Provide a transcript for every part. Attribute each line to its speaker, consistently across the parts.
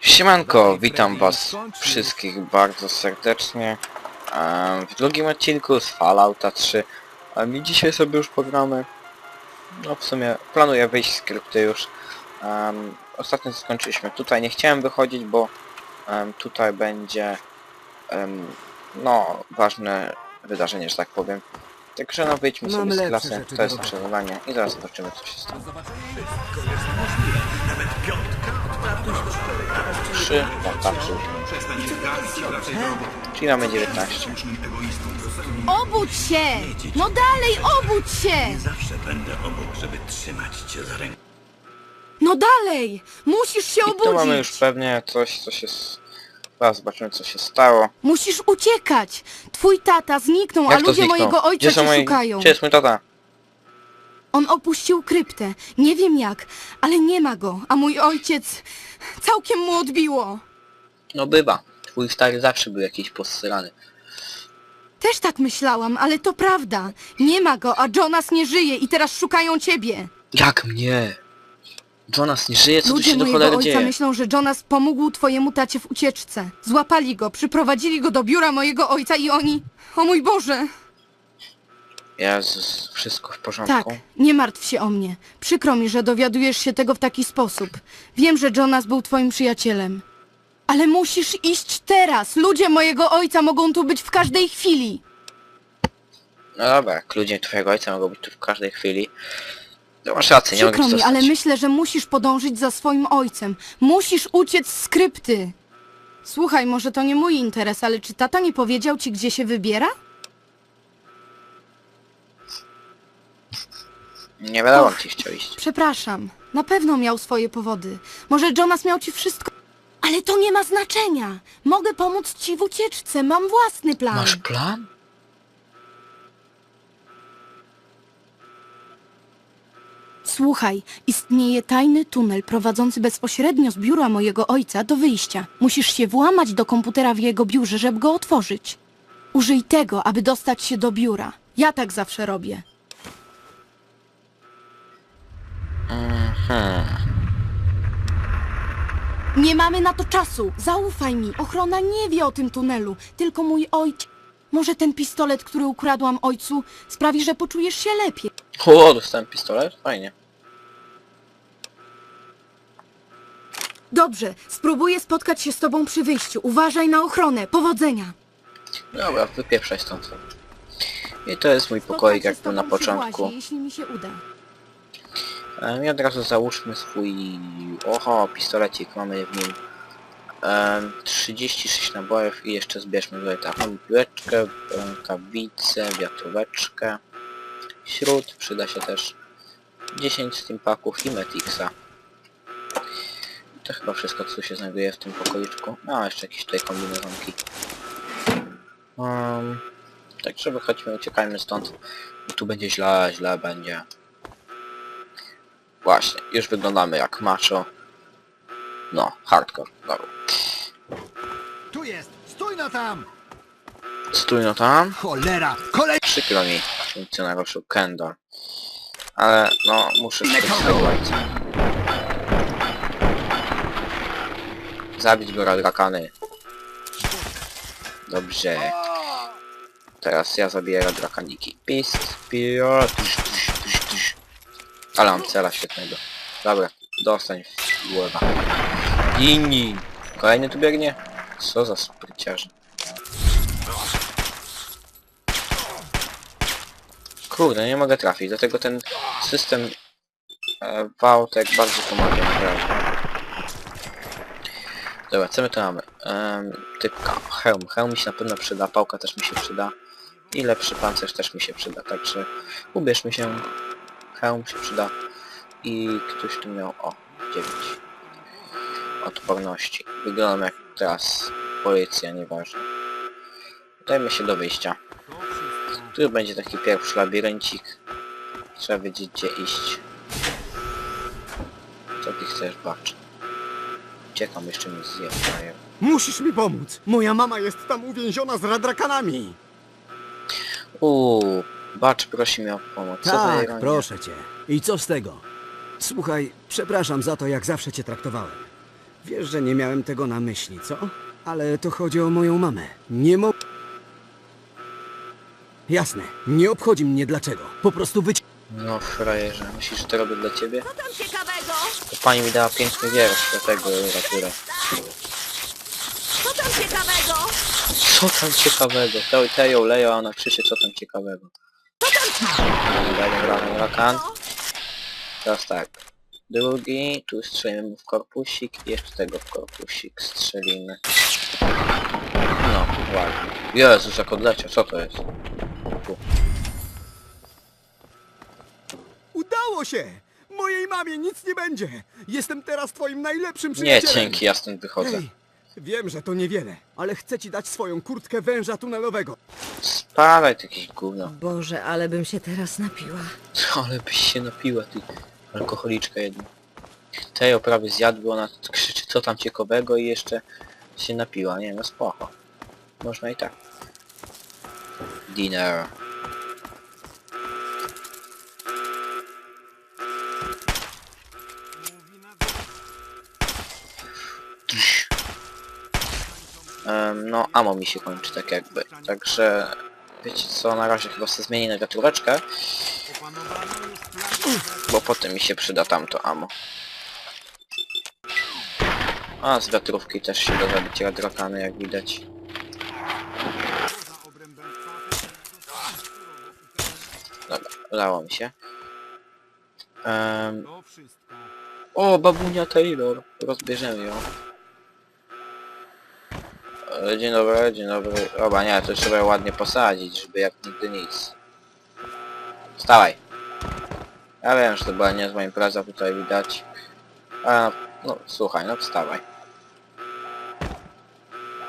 Speaker 1: Siemanko, witam was wszystkich bardzo serdecznie w drugim odcinku z Fallouta 3 um, i dzisiaj sobie już pogramy. No w sumie planuję wyjść z krypty już. Ostatnio skończyliśmy. Tutaj nie chciałem wychodzić bo tutaj będzie no ważne wydarzenie że tak powiem także no wyjdźmy
Speaker 2: Mam
Speaker 1: sobie z
Speaker 2: lepsze
Speaker 1: klasy
Speaker 2: rzeczy
Speaker 1: to
Speaker 2: do
Speaker 1: jest
Speaker 2: roboty.
Speaker 1: przelowanie i zaraz zobaczymy co się stanie 3, no tak, czyli mamy 19
Speaker 3: Obudź się! No dalej, obudź się!
Speaker 4: Zawsze będę obok, żeby trzymać cię za rękę.
Speaker 3: No dalej! Musisz się
Speaker 1: I tu mamy już pewnie coś, co się... s- Zaraz zobaczymy, co się stało.
Speaker 3: Musisz uciekać! Twój tata zniknął, a
Speaker 1: Jak to
Speaker 3: ludzie
Speaker 1: zniknął?
Speaker 3: mojego ojca
Speaker 1: Gdzie są
Speaker 3: cię
Speaker 1: moi...
Speaker 3: szukają.
Speaker 1: Gdzie jest mój tata?
Speaker 3: On opuścił kryptę. Nie wiem jak, ale nie ma go, a mój ojciec... Całkiem mu odbiło.
Speaker 1: No bywa. Twój stary zawsze był jakiś posrany.
Speaker 3: Też tak myślałam, ale to prawda. Nie ma go, a Jonas nie żyje i teraz szukają ciebie.
Speaker 1: Jak mnie? Jonas nie żyje? Co tu
Speaker 3: Ludzie
Speaker 1: się do
Speaker 3: mojego
Speaker 1: cholery
Speaker 3: ojca
Speaker 1: dzieje?
Speaker 3: myślą, że Jonas pomógł twojemu tacie w ucieczce. Złapali go, przyprowadzili go do biura mojego ojca i oni... O mój Boże!
Speaker 1: Jezus, wszystko w
Speaker 3: Tak,
Speaker 1: porządku?
Speaker 3: nie martw się o mnie. Przykro mi, że dowiadujesz się tego w taki sposób. Wiem, że Jonas był twoim przyjacielem. Ale musisz iść teraz. Ludzie mojego ojca mogą tu być w każdej chwili.
Speaker 1: No dobra, jak ludzie twojego ojca mogą być tu w każdej chwili. To masz rację, nie mogę
Speaker 3: Przykro mi, ale myślę, że musisz podążyć za swoim ojcem. Musisz uciec z skrypty. Słuchaj, może to nie mój interes, ale czy tata nie powiedział ci, gdzie się wybiera?
Speaker 1: Nie wiadomo,
Speaker 3: Och.
Speaker 1: gdzie chciał iść.
Speaker 3: Przepraszam. Na pewno miał swoje powody. Może Jonas miał ci wszystko... Ale to nie ma znaczenia. Mogę pomóc ci w ucieczce. Mam własny plan.
Speaker 1: Masz plan?
Speaker 3: Słuchaj, istnieje tajny tunel prowadzący bezpośrednio z biura mojego ojca do wyjścia. Musisz się włamać do komputera w jego biurze, żeby go otworzyć. Użyj tego, aby dostać się do biura. Ja tak zawsze robię.
Speaker 1: Mhm.
Speaker 3: Nie mamy na to czasu. Zaufaj mi. Ochrona nie wie o tym tunelu. Tylko mój ojciec. Może ten pistolet, który ukradłam ojcu, sprawi, że poczujesz się lepiej.
Speaker 1: O, dostałem pistolet? Fajnie.
Speaker 3: Dobrze, spróbuję spotkać się z tobą przy wyjściu. Uważaj na ochronę. Powodzenia.
Speaker 1: Dobra, wypieprzaj stąd. I to jest mój pokoik, jak był na początku.
Speaker 3: jeśli mi się uda.
Speaker 1: Em, I od razu załóżmy swój... Oho, pistolecik mamy w nim. Em, 36 nabojów i jeszcze zbierzmy tutaj taką piłeczkę, rękawice, wiatróweczkę. Śród przyda się też 10 steampaków i metixa. To chyba wszystko, co się znajduje w tym pokoiczku. A, jeszcze jakieś tutaj kombinezonki. Um, także wychodźmy, uciekajmy stąd. Tu będzie źle, źle będzie. Właśnie, już wyglądamy jak macho. No, hardcore, dobra.
Speaker 2: Tu jest! Stój no tam!
Speaker 1: Stój no tam.
Speaker 2: Cholera! Kolej!
Speaker 1: Przykro mi, funkcjonariuszu Kendall. Ale, no, muszę ojca. Zabić go radrakany. Dobrze. Teraz ja zabiję radrakaniki. Pist, tuś. Ale mam cela świetnego. Dobra, dostań w głowę. Inni. Kolejny tu biegnie? Co za spryciarze. Kurde, nie mogę trafić, dlatego ten system e, Wałtek bardzo pomaga naprawdę. Dobra, co my tu mamy? Ehm, typka, hełm. Hełm mi się na pewno przyda, pałka też mi się przyda. I lepszy pancerz też mi się przyda, także ubierzmy się. Hełm się przyda. I ktoś tu miał, o, 9. Odporności. Wyglądam jak teraz policja, nieważne. Dajmy się do wyjścia. Tu będzie taki pierwszy labiryncik. Trzeba wiedzieć gdzie iść. Co ty chcesz, bacz? Uciekam, jeszcze mi zjeżdżają.
Speaker 2: Musisz mi pomóc! Moja mama jest tam uwięziona z radrakanami!
Speaker 1: Uuu, bacz prosi mnie o pomoc. Co za
Speaker 5: Tak,
Speaker 1: ironia.
Speaker 5: proszę cię. I co z tego? Słuchaj, przepraszam za to, jak zawsze cię traktowałem.
Speaker 2: Wiesz, że nie miałem tego na myśli, co? Ale to chodzi o moją mamę. Nie mo... Jasne, nie obchodzi mnie dlaczego. Po prostu wyci...
Speaker 1: No frajerze, myślisz, że to robię dla ciebie?
Speaker 5: Co tam ciekawego?
Speaker 1: To pani mi dała piękny wiersz do tego literaturę.
Speaker 5: Co tam ciekawego?
Speaker 1: Co tam ciekawego? Te- Teją leją, a ona krzyczy, co tam ciekawego. Dobra, dobra, dobra, kan. Teraz tak. Drugi, tu strzelimy mu w korpusik i jeszcze tego w korpusik strzelimy. No, ładnie. Jezus, jak odleciał, co to jest? Tu.
Speaker 2: Udało się! Mojej mamie nic nie będzie! Jestem teraz twoim najlepszym
Speaker 1: Nie,
Speaker 2: przyjacielem!
Speaker 1: dzięki, ja stąd wychodzę.
Speaker 2: Hej, wiem, że to niewiele, ale chcę ci dać swoją kurtkę węża tunelowego.
Speaker 1: Spadaj, ty jakieś gówno.
Speaker 5: Boże, ale bym się teraz napiła.
Speaker 1: Ale byś się napiła, ty alkoholiczka jedna. Tejo prawie zjadł, ona krzyczy co tam ciekawego i jeszcze się napiła. Nie no spoko. Można i tak. Dinner. No, amo mi się kończy tak jakby. Także wiecie co, na razie chyba sobie zmienię na. Bo potem mi się przyda tamto amo. A z wiatrówki też się da zabić radrakany jak widać. Dobra, udało mi się. Em, o, babunia Taylor. Rozbierzemy ją. E, Dzień dobry, dzień dobry. Oba nie, to trzeba ładnie posadzić, żeby jak nigdy nic. Wstawaj. Ja wiem, że to była niezła impreza, tutaj widać. A, no słuchaj, no wstawaj.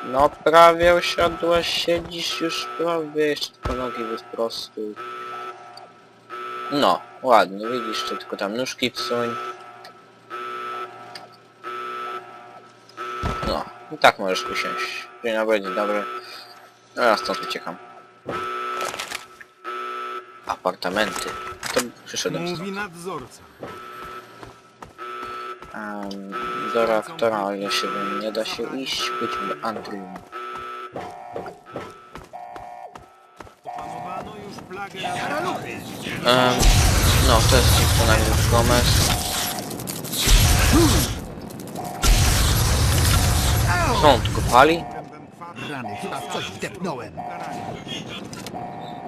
Speaker 1: No prawie usiadłaś, siedzisz już prawie, jeszcze tylko nogi wyprostuj. No, ładnie, widzisz, to tylko tam nóżki wsuń. No, i tak możesz usiąść. Dzień dobry, dzień dobry. No ja stąd uciekam. Apartamenty. To przyszedłem stąd.
Speaker 6: Mówi nadzorca.
Speaker 1: Um, do reaktora, o ile się nie da się iść.
Speaker 6: Opanowano już plagę
Speaker 1: Um, no, to jest co najmniej Gomez. Co on tylko pali?
Speaker 7: Rany, chyba w coś wdepnąłem.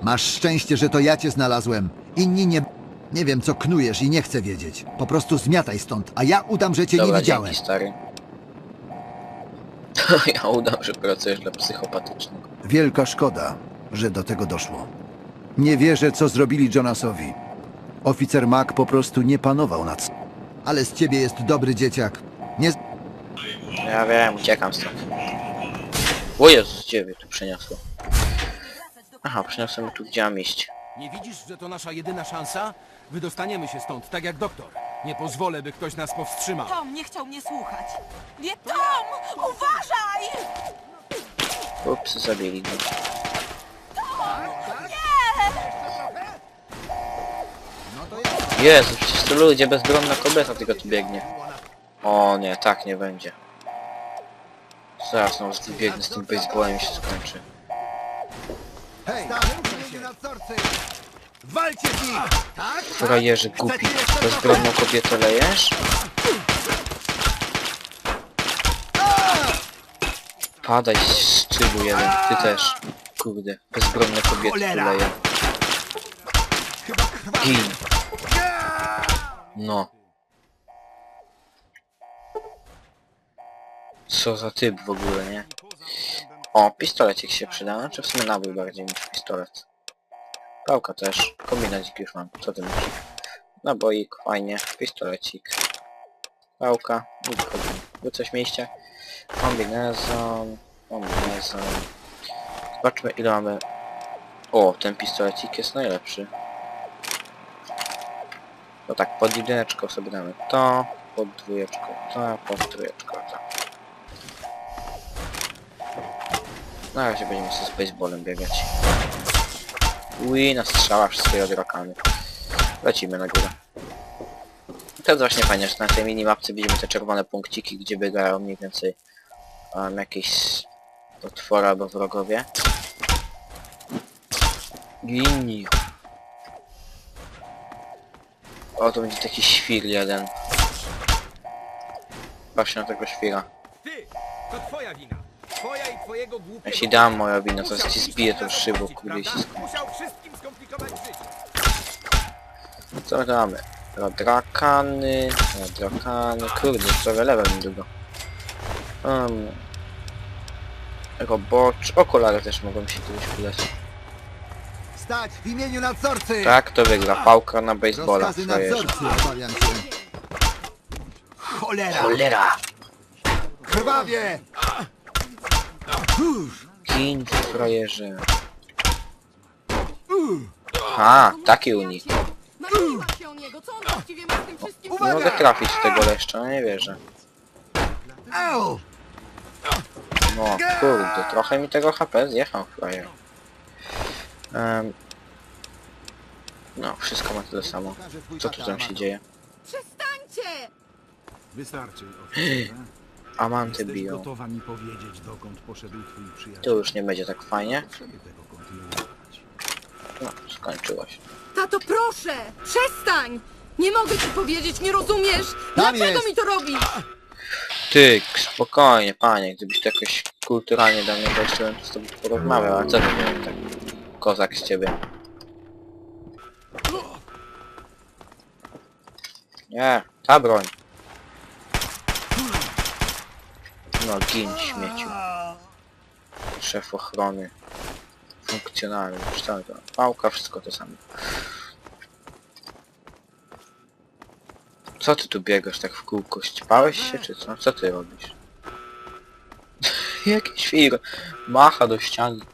Speaker 7: Masz szczęście, że to ja cię znalazłem. Inni nie... Nie wiem, co knujesz i nie chcę wiedzieć. Po prostu zmiataj stąd, a ja udam, że cię
Speaker 1: Dobra,
Speaker 7: nie widziałem.
Speaker 1: dzięki stary. ja udam, że pracujesz dla psychopatycznego.
Speaker 7: Wielka szkoda, że do tego doszło. Nie wierzę, co zrobili Jonasowi. Oficer Mac po prostu nie panował nad... s- Ale z ciebie jest dobry dzieciak. Nie... z-
Speaker 1: Ja wiem, uciekam stąd. O Jezus, gdzie mnie tu przeniosło? Aha, przeniosłem tu, gdzie mam iść.
Speaker 8: Nie widzisz, że to nasza jedyna szansa? Wydostaniemy się stąd, tak jak doktor. Nie pozwolę, by ktoś nas powstrzymał.
Speaker 5: Tom nie chciał mnie słuchać. Nie, Tom! Uważaj!
Speaker 1: Ups, zabili mnie. Jezu, przecież to ludzie, bezbronna kobieta tylko tu biegnie. O nie, tak nie będzie. Zaraz no, wybiegnę z tym baseballem się skończy.
Speaker 7: Hej, Walcie z nim! Tak?
Speaker 1: Frajerzy głupi, bezbronną kobietę lejesz? Padaj z szczylu jeden, ty też. Kurde, bezbronne kobiety leje. Gin. No. Co za typ w ogóle, nie? O, pistolecik się przyda, czy w sumie nabój bardziej niż pistolet. Pałka też, kombinacik już mam, co ty myślisz? Naboik, fajnie, pistolecik. Pałka, i wychodzimy. Wy coś mieliście? Kombinezon, kombinezon. Zobaczmy ile mamy... O, ten pistolecik jest najlepszy. To tak, pod jedyneczką sobie damy to, pod dwójeczką to, pod trójeczką to. Na razie będziemy sobie z baseballem biegać. Ui, na strzała wszystkie odrakany. Lecimy na górę. To jest właśnie fajnie, że na tej minimapce widzimy te czerwone punkciki, gdzie biegają mniej więcej um, jakieś potwory albo wrogowie. Gini. O, to będzie taki świr jeden. Właśnie na tego świra.
Speaker 8: Ty! To twoja wina. Twoja i twojego głupiego...
Speaker 1: Ja ci dam moją winę, to
Speaker 8: Musiał
Speaker 1: ci zbiję tą szybą, kurde, i się
Speaker 8: prawda?
Speaker 1: skończy.
Speaker 8: Musiał wszystkim skomplikować życie.
Speaker 1: Co my tu mamy? Drakany, drakany, kurde, prawie level niedługo. Um, robocz, okulary też mogą się kiedyś przydać.
Speaker 7: Stać w imieniu nadzorcy!
Speaker 1: Tak, to wygra, pałka na baseballa,
Speaker 7: Rozkazy
Speaker 1: frajerze.
Speaker 7: nadzorcy, obawiam się. Cholera!
Speaker 1: Cholera!
Speaker 7: Krwawie!
Speaker 1: Gin, frajerze. A, taki unik.
Speaker 3: Martwiła się o niego, co on właściwie ma z tym wszystkim
Speaker 1: Nie mogę trafić w tego leszcza, no nie wierzę. No, kurde, trochę mi tego HP zjechał, frajer. Um, no, wszystko ma tyle samo. Co tu tam się dzieje?
Speaker 3: Przestańcie!
Speaker 6: Wystarczy, oficerze.
Speaker 1: Amanty
Speaker 6: Jesteś
Speaker 1: biją.
Speaker 6: gotowa mi powiedzieć, dokąd poszedł twój
Speaker 1: Tu
Speaker 6: przyjaciel?
Speaker 1: już nie będzie tak fajnie.
Speaker 6: Trzeba tego kontynuować.
Speaker 1: No, skończyło się.
Speaker 3: Tato, proszę! Przestań! Nie mogę ci powiedzieć, nie rozumiesz?
Speaker 7: Tam
Speaker 3: Dlaczego
Speaker 7: jest.
Speaker 3: mi to robisz?
Speaker 1: Ty, spokojnie, panie, gdybyś to jakoś kulturalnie do mnie to bym z tobą porozmawiał, ale co ty wiem, tak kozak z ciebie. Nie, ta broń. No, gin, śmieciu. Szef ochrony. Funkcjonalny, czytamy to. Pałka, wszystko to samo. Co ty tu biegasz tak w kółko? Ścipałeś się czy co? Co ty robisz? Jaki świr. Macha do ściany.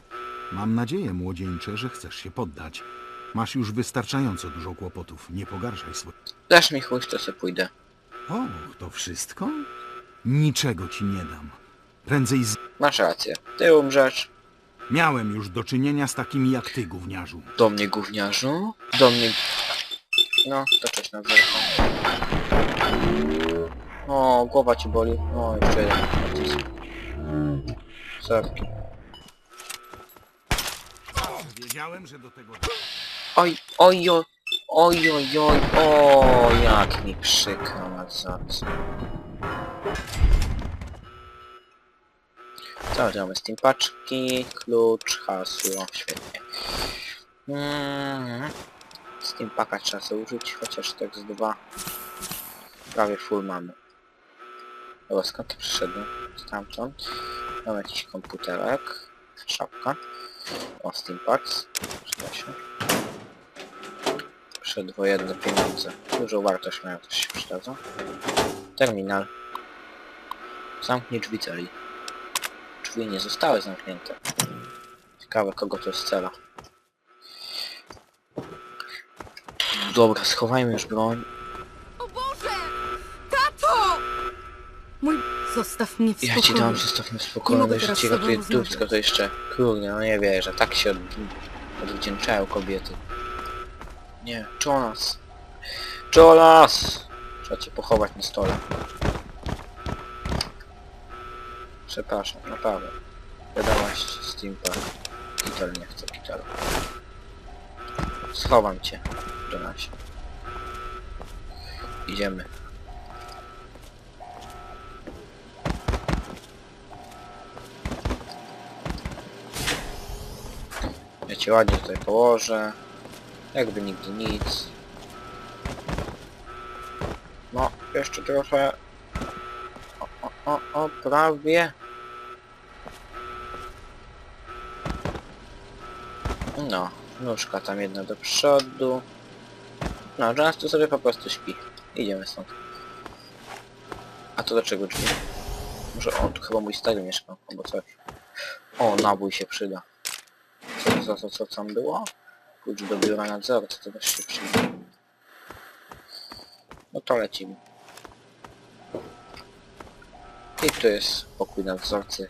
Speaker 6: Mam nadzieję, młodzieńcze, że chcesz się poddać. Masz już wystarczająco dużo kłopotów. Nie pogarszaj swoich.
Speaker 1: Dasz mi chuj, to se pójdę.
Speaker 6: O, to wszystko? Niczego ci nie dam. Prędzej z...
Speaker 1: Masz rację. Ty umrzesz.
Speaker 6: Miałem już do czynienia z takimi jak ty, gówniarzu.
Speaker 1: Do mnie gówniarzu? Do mnie... No, to cześć na zerką. O, głowa ci boli. O, jeszcze jeden. Serki.
Speaker 6: Wiedziałem, że do tego...
Speaker 1: Oj, oj, oj, oj, oj, oj, o, jak mi przykro na zac. Co my tu mamy? Steam paczki, klucz, hasło, świetnie. Mm. Steam paka trzeba sobie użyć, chociaż tak z dwa. Prawie full mamy. Dobra, skąd to przyszedłem? Stamtąd. Mam jakiś komputerek. Szapka. O, Steam Packs. Przyda się. Przedwojenne pieniądze. Dużą wartość mają, też się przydadzą. Terminal. Zamknij drzwi celi. Drzwi nie zostały zamknięte. Ciekawe kogo to jest cela. Dobra, schowajmy już broń.
Speaker 3: O Boże! Tato! Mój... Zostaw mnie w
Speaker 1: Ja
Speaker 3: spokoju.
Speaker 1: ci dam, zostaw mnie w spokoju, jeszcze
Speaker 3: teraz
Speaker 1: ci
Speaker 3: rozmawiać.
Speaker 1: dupsko, to jeszcze... Kurde, no nie wierzę, tak się od... odwdzięczają kobiety. Nie, Jonas. Jonas! Trzeba cię pochować na stole. Przepraszam, naprawdę. Wiadomość Steampunk. Kitel nie chcę, Kitel. Schowam cię, Jonasie. Idziemy. Ja cię ładnie tutaj położę. Jakby nigdy nic. No, jeszcze trochę. O, o, prawie. No, nóżka tam jedna do przodu. No, Jonas tu sobie po prostu śpi. Idziemy stąd. A to dlaczego drzwi? Może on tu chyba mój stary mieszkał, albo coś. O, nabój się przyda. Co to, co, co tam było? Klucz do biura nadzorcy, to też się przyda. No to lecimy. I tu jest pokój nadzorcy,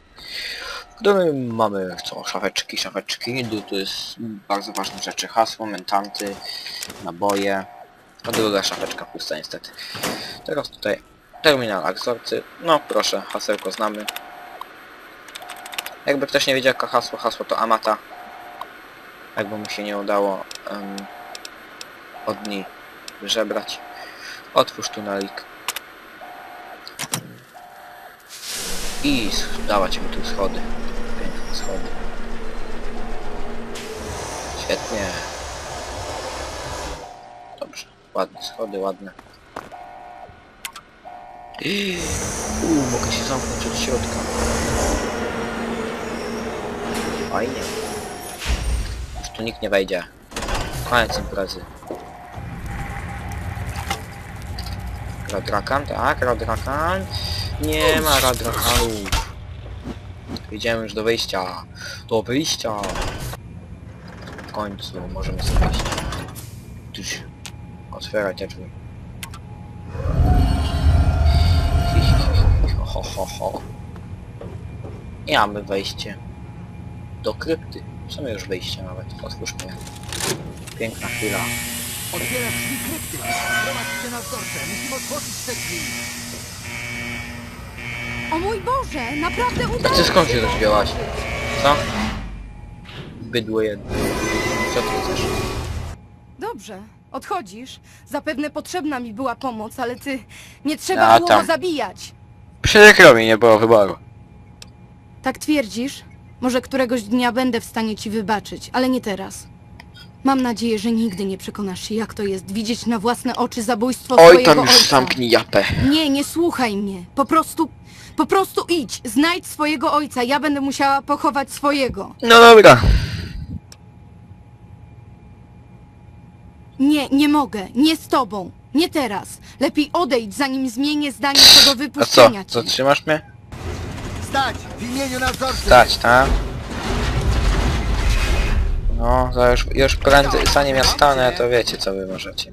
Speaker 1: w którym mamy co, szafeczki, szafeczki, tu, tu jest bardzo ważne rzeczy, hasło, mentanty, naboje, A druga szafeczka pusta niestety. Teraz tutaj terminal aksorcy. No proszę, hasełko znamy. Jakby ktoś nie wiedział jaka hasło, hasło to Amata. Jakby mu się nie udało em, od niej żebrać. Otwórz tunelik. I dawać mi tu schody. Piękne schody. Świetnie. Dobrze. Ładne schody, ładne. Uuu, mogę się zamknąć od środka. Fajnie. Już tu nikt nie wejdzie. Koniec imprezy. Radrakan, tak, Radrakan. Nie ma Radrakanów. Idziemy już do wyjścia. Do wyjścia. W końcu możemy sobie iść. Otwierać drzwi. Ho, ho, ho. I mamy wejście do krypty. W sumie już wyjście nawet. Otwórzmy. Piękna chwila.
Speaker 7: Otwierasz drzwi krypty. Prowadź się na wzorce. Musimy otworzyć te drzwi.
Speaker 3: O mój Boże, naprawdę
Speaker 1: A
Speaker 3: udało
Speaker 1: ty skąd
Speaker 3: się to.
Speaker 1: Co? Bydło jedno. Co ty chcesz?
Speaker 3: Dobrze, odchodzisz. Zapewne potrzebna mi była pomoc, ale ty... Nie trzeba
Speaker 1: A,
Speaker 3: było
Speaker 1: tam.
Speaker 3: go zabijać.
Speaker 1: Przykro mi, nie było wyboru.
Speaker 3: Tak twierdzisz? Może któregoś dnia będę w stanie ci wybaczyć, ale nie teraz. Mam nadzieję, że nigdy nie przekonasz się, jak to jest widzieć na własne oczy zabójstwo
Speaker 1: Oj,
Speaker 3: swojego
Speaker 1: tam już
Speaker 3: ojca.
Speaker 1: zamknij japę.
Speaker 3: Nie, nie słuchaj mnie. Po prostu... Po prostu idź, znajdź swojego ojca. Ja będę musiała pochować swojego.
Speaker 1: No dobra.
Speaker 3: Nie, nie mogę. Nie z tobą. Nie teraz. Lepiej odejdź, zanim zmienię zdanie co do
Speaker 1: A co?
Speaker 3: wypuszczenia cię.
Speaker 1: Zatrzymasz mnie?
Speaker 7: Stać! W imieniu nadzorcy!
Speaker 1: Stać, tak? No, to już, już prędzej, zanim ja stanę, to wiecie co wy możecie.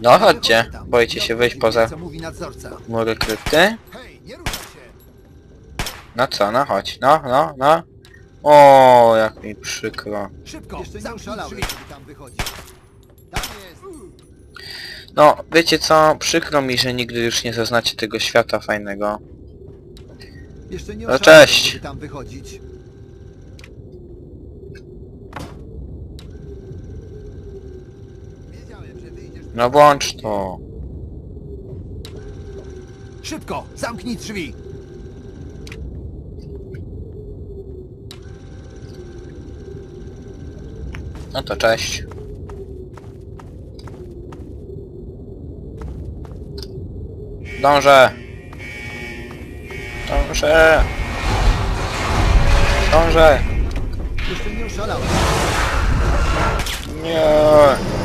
Speaker 1: No chodźcie, boicie się wyjść poza mury krypty? No co, no chodź, no, no, no. O, jak mi przykro.
Speaker 8: Szybko!
Speaker 7: Jeszcze nie oszalałeś, żeby tam wychodzić. Tam jest!
Speaker 1: No, wiecie co, przykro mi, że nigdy już nie zaznacie tego świata fajnego.
Speaker 7: Jeszcze nie
Speaker 1: No cześć.
Speaker 7: żeby tam wychodzić. Wiedziałem, że wyjdziesz...
Speaker 1: No włącz to.
Speaker 8: Szybko!
Speaker 7: Zamknij drzwi!
Speaker 1: No to cześć. Dążę! Dążę! Dążę!
Speaker 7: Jeszcze nie.
Speaker 1: Nie!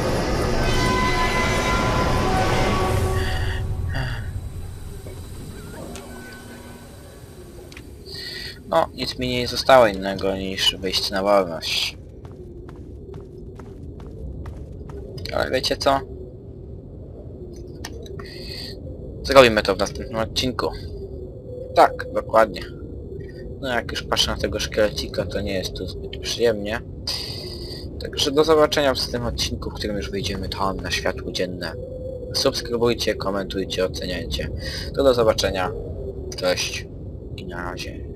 Speaker 1: No, nic mi nie zostało innego niż wyjść na wolność. Ale wiecie co? Zrobimy to w następnym odcinku. Tak, dokładnie. No jak już patrzę na tego szkielecika, to nie jest tu zbyt przyjemnie. Także do zobaczenia w tym odcinku, w którym już wyjdziemy tam na światło dzienne. Subskrybujcie, komentujcie, oceniajcie. To do zobaczenia. Cześć i na razie.